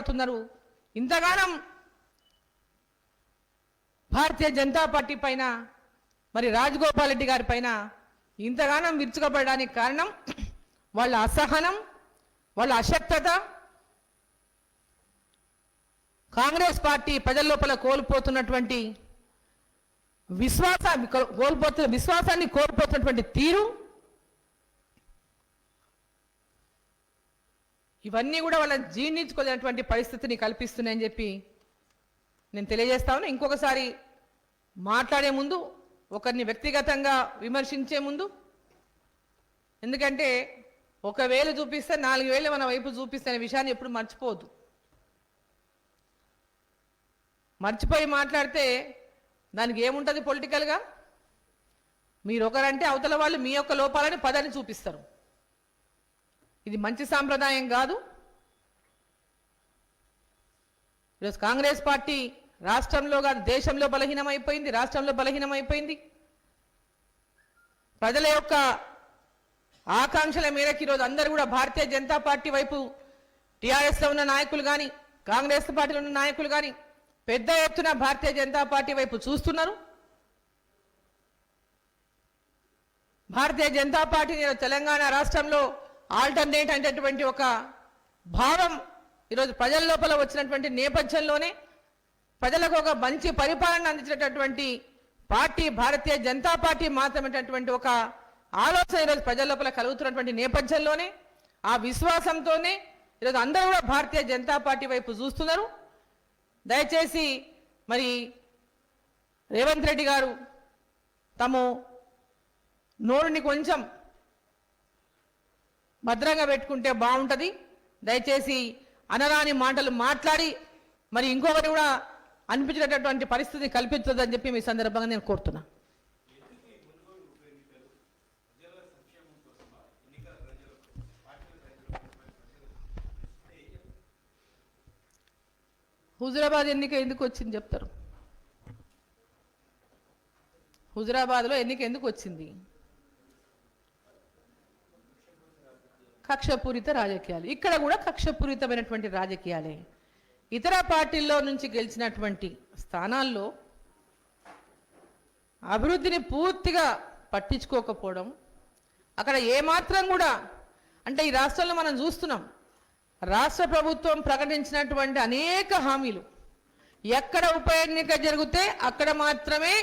మాట్లాడుతున్నారు. ఇంతగానం భారతీయ జనతా పార్టీ పైన మరి రాజగోపాల్ రెడ్డి గారి పైన ఇంతగానం విరుచుకపడడానికి కారణం వాళ్ళ అసహనం వాళ్ళ అశక్తత. కాంగ్రెస్ పార్టీ ప్రజల లోపల కోల్పోతున్నటువంటి విశ్వాస కోల్పోతున్న విశ్వాసాన్ని కోల్పోతున్నటువంటి తీరు ఇవన్నీ కూడా వాళ్ళని జీర్ణించుకోలేనటువంటి పరిస్థితిని కల్పిస్తున్నాయని చెప్పి నేను తెలియజేస్తాను ఇంకొకసారి మాట్లాడే ముందు ఒకరిని వ్యక్తిగతంగా విమర్శించే ముందు ఎందుకంటే ఒకవేళ చూపిస్తే నాలుగు వేలు మన వైపు చూపిస్తే అనే విషయాన్ని ఎప్పుడు మర్చిపోదు మర్చిపోయి మాట్లాడితే దానికి ఏముంటుంది పొలిటికల్గా? మీరు ఒకరంటే అవతల వాళ్ళు మీ యొక్క లోపాలని పదాన్ని చూపిస్తారు. ఇది మంచి సాంప్రదాయం కాదు. ఈరోజు కాంగ్రెస్ పార్టీ రాష్ట్రంలో కాదు దేశంలో బలహీనమైపోయింది రాష్ట్రంలో బలహీనమైపోయింది. ప్రజల యొక్క ఆకాంక్షల మేరకు ఈరోజు అందరూ కూడా భారతీయ జనతా పార్టీ వైపు టీఆర్ఎస్లో ఉన్న నాయకులు కానీ కాంగ్రెస్ పార్టీలో ఉన్న నాయకులు కానీ పెద్ద ఎత్తున భారతీయ జనతా పార్టీ వైపు చూస్తున్నారు. భారతీయ జనతా పార్టీ తెలంగాణ రాష్ట్రంలో ఆల్టర్నేట్ అనేటటువంటి ఒక భావం ఈరోజు ప్రజల లోపల వచ్చినటువంటి నేపథ్యంలోనే ప్రజలకు ఒక మంచి పరిపాలన అందించినటువంటి పార్టీ భారతీయ జనతా పార్టీ మాత్రమేటటువంటి ఒక ఆలోచన ఈరోజు ప్రజల లోపల కలుగుతున్నటువంటి నేపథ్యంలోనే ఆ విశ్వాసంతోనే ఈరోజు అందరూ కూడా భారతీయ జనతా పార్టీ వైపు చూస్తున్నారు. దయచేసి మరి రేవంత్ రెడ్డి గారు తము నోరుని కొంచెం భద్రంగా పెట్టుకుంటే బాగుంటుంది. దయచేసి అనరాని మాటలు మాట్లాడి మరి ఇంకొకటి కూడా అనిపించేటటువంటి పరిస్థితి కల్పించదని చెప్పి మీ సందర్భంగా నేను కోరుతున్నా. హుజురాబాద్ ఎన్నిక ఎందుకు వచ్చింది చెప్తారు. హుజురాబాద్లో ఎన్నిక ఎందుకు వచ్చింది? కక్షపూరిత రాజకీయాలు. ఇక్కడ కూడా కక్షపూరితమైనటువంటి రాజకీయాలే. ఇతర పార్టీల్లో నుంచి గెలిచినటువంటి స్థానాల్లో అభివృద్ధిని పూర్తిగా పట్టించుకోకపోవడం అక్కడ ఏమాత్రం కూడా అంటే ఈ రాష్ట్రంలో మనం చూస్తున్నాం రాష్ట్ర ప్రభుత్వం ప్రకటించినటువంటి అనేక హామీలు. ఎక్కడ ఉప ఎన్నిక జరిగితే అక్కడ మాత్రమే